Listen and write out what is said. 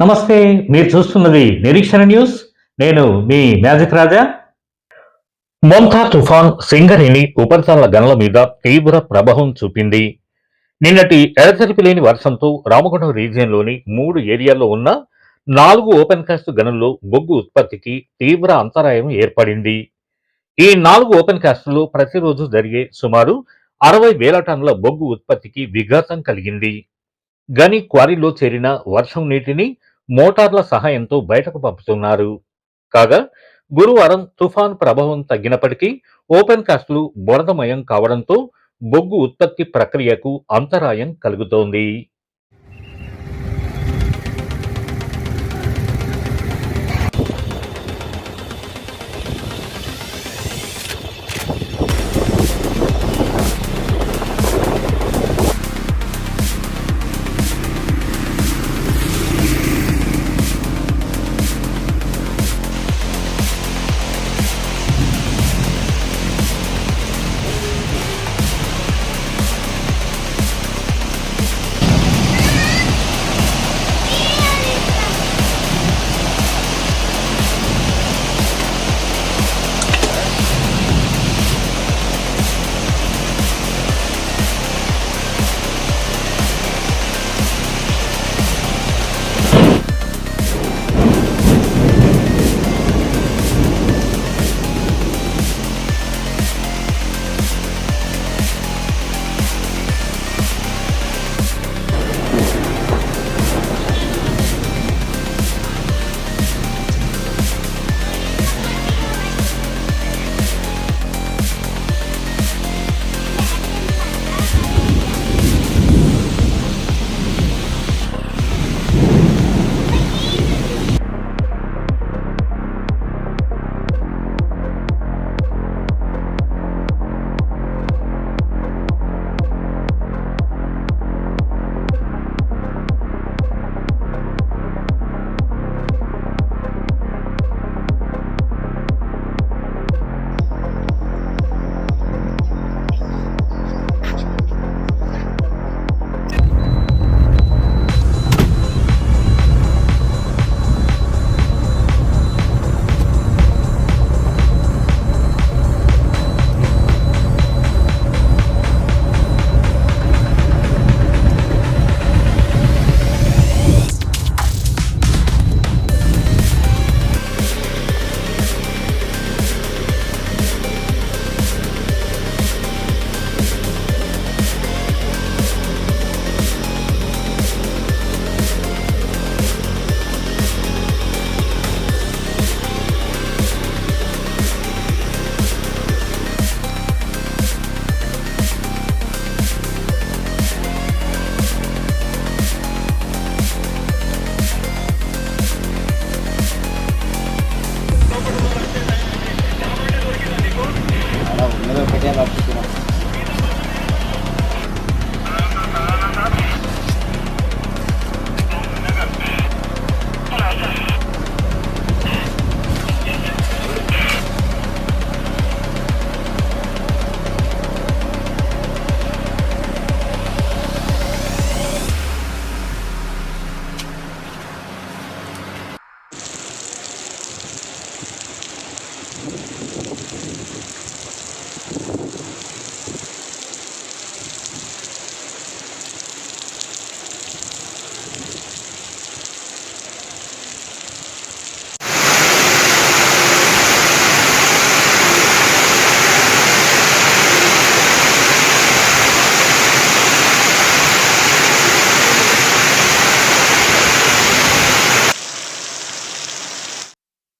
నమస్తే మీరు చూస్తున్నది నిరీక్షణ న్యూస్. నేను మీ మ్యాజిక్ రాజా. మొంతా తుఫాన్ సింగరేణి ఉపరితల గనుల మీద తీవ్ర ప్రభావం చూపింది. నిన్నటి ఎడతెరిపి లేని వర్షంతో రామగుండం రీజియన్లోని మూడు ఏరియాల్లో ఉన్న నాలుగు ఓపెన్ కాస్ట్ గనుల్లో బొగ్గు ఉత్పత్తికి తీవ్ర అంతరాయం ఏర్పడింది. ఈ నాలుగు ఓపెన్ కాస్టులు ప్రతిరోజు జరిగే సుమారు అరవై వేల టన్నుల బొగ్గు ఉత్పత్తికి విఘాతం కలిగింది. గని క్వారీలో చేరిన వర్షం నీటిని మోటార్ల సహాయంతో బయటకు పంపుతున్నారు. కాగా గురువారం తుఫాన్ ప్రభావం తగ్గినప్పటికీ ఓపెన్ కాస్ట్లు బురదమయం కావడంతో బొగ్గు ఉత్పత్తి ప్రక్రియకు అంతరాయం కలుగుతోంది.